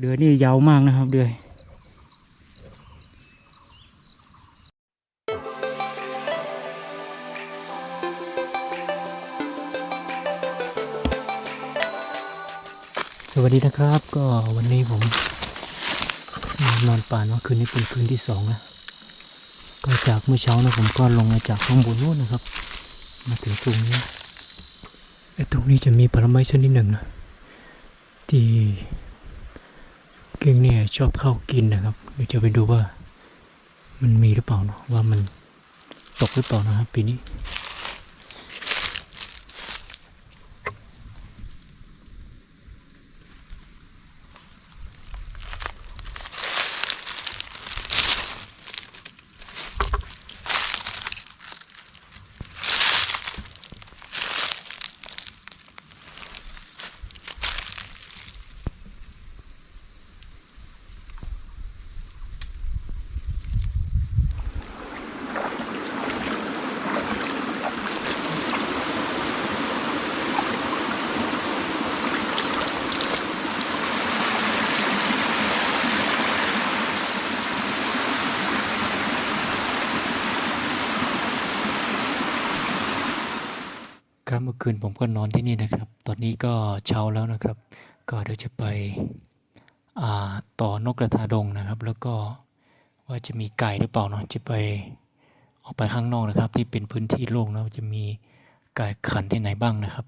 เดือนี่ยาวมากนะครับเดือยสวัสดีนะครับก็วันนี้ผมนอนป่าเนาคืนนี้เป็นคืนที่สองนะก็จากเมื่อเช้านะผมก็ลงมาจากข้างบนนู้นนะครับ มาถึงตรงนี้ไอ้ตรงนี้จะมีผลไม้ชนิดหนึ่งนะที่ ก่งเนี่ยชอบเข้ากินนะครับเดี๋ยวจะไปดูว่า มันมีหรือเปล่าเนาะว่ามันตกหรือเปล่านะครับปีนี้ ครับเมื่อคืนผมก็นอนที่นี่นะครับ ตอนนี้ก็เช้าแล้วนะครับ ก็เดี๋ยวจะไปอ่าต่อนกกระทาดงนะครับ แล้วก็ว่าจะมีไก่หรือเปล่าเนาะจะไปออกไปข้างนอกนะครับ ที่เป็นพื้นที่โล่งนะจะมีไก่ขันที่ไหนบ้างนะครับ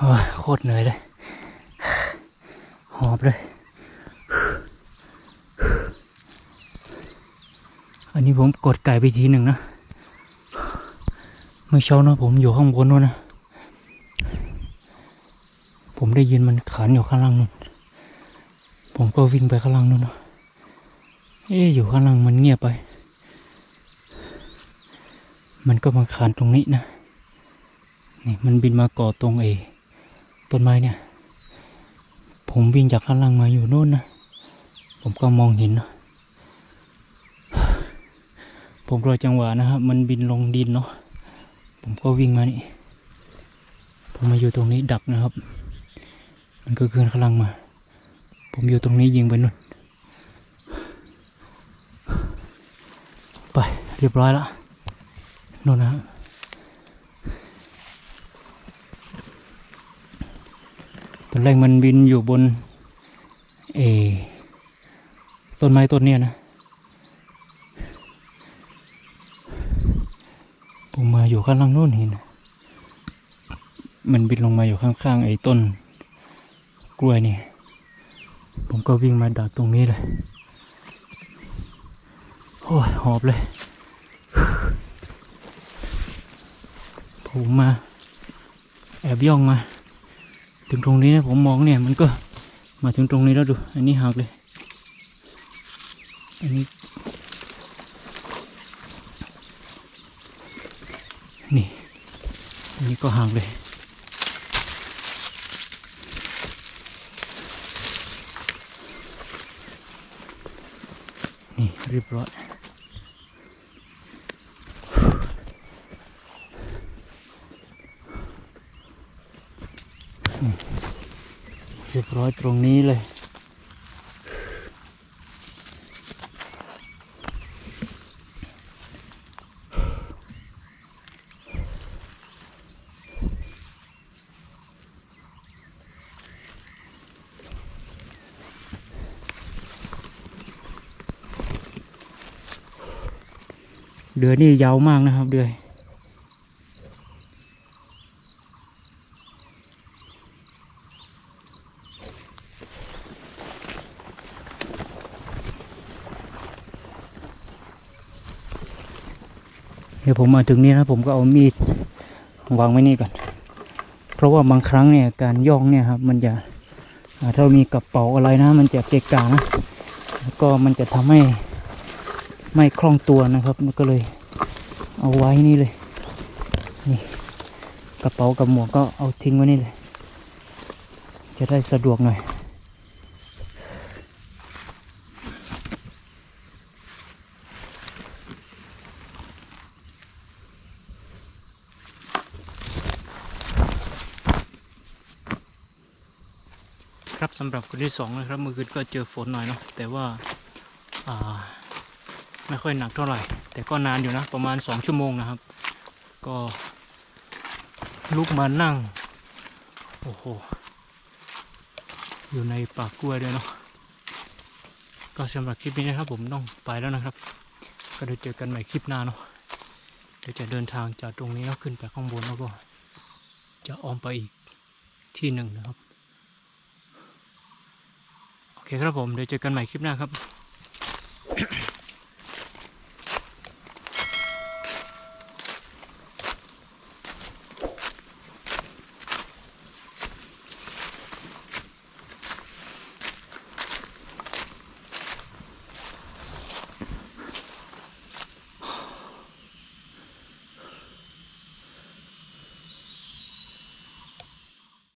โอ้โคตรเหนื่อยเลย หอบเลย อันนี้ผมกดไก่ไปทีหนึ่งนะ เมื่อเช้านะผมอยู่ข้างบนนู้นนะ ผมได้ยินมันขันอยู่ข้างล่างนู้นผมก็วิ่งไปข้างล่างนู้นนะเอ๊ะอยู่ข้างล่างมันเงียบไป มันก็มาขันตรงนี้นะ นี่มันบินมาเกาะตรงเอ ต้นไม้เนี่ย ผมวิ่งจากข้างล่างมาอยู่โน่นนะ ผมก็มองเห็นนะผมรอจังหวะนะครับ มันบินลงดินเนาะ ผมก็วิ่งมานี่ ผมมาอยู่ตรงนี้ดักนะครับ มันก็เกินข้างล่างมา ผมอยู่ตรงนี้ยิงไปนู่น ไปเรียบร้อยแล้วนู่นนะครับ ตอน แรกมันบินอยู่บนเอต้นไม้ต้นเนี้ยนะผมมาอยู่ข้างล่างโน่นเห็นะมันบินลงมาอยู่ข้างๆไอ้ต้น กล้วยนี่ ผมก็วิ่งมาดักตรงนี้เลยโอ้ยหอบเลย ผมมา แอบย่องมา ถึงตรงนี้นะผมมองเนี่ยมันก็มาถึงตรงนี้แล้วดู อันนี้หักเลย อันนี้ นี่ อันนี้ก็หักเลย นี่เรียบร้อย เร้อยตรงนี้เลย เดือยนี่ยาวมากนะครับเดือย ดี๋ยวผมมาถึงนี้นะผมก็เอามีดวางไว้นี่ก่อน เพราะว่าบางครั้งเนี่ยการย่องเนี่ยครับมันจะถ้าเรามีกระเป๋าอะไรนะ มันจะเกะกะนะแล้วก็มันจะทำให้ไม่คล่องตัวนะครับ มันก็เลยเอาไว้นี่เลย นี่กระเป๋ากับหมวกก็เอาทิ้งไว้นี่เลย จะได้สะดวกหน่อย ครับสำหรับคนที่สองนะครับเมื่อคืนก็เจอฝนหน่อยเนาะแต่ว่าาไม่ค่อยหนักเท่าไหร่ แต่ก็นานอยู่นะประมาณสองชั่วโมงนะครับ ก็ลุกมานั่งโอ้โหอยู่ในป่ากล้วยด้วยเนาะก็สำหรับคลิปนี้นะครับผมต้องไปแล้วนะครับ ก็เดี๋ยวเจอกันใหม่คลิปหน้าเนาะเดี๋ยวจะเดินทางจากตรงนี้แล้วขึ้นไปข้างบนแล้วก็จะออมไปอีกที่หนึ่งนะครับ เคครับผม เดี๋ยวเจอกันใหม่คลิปหน้าครับ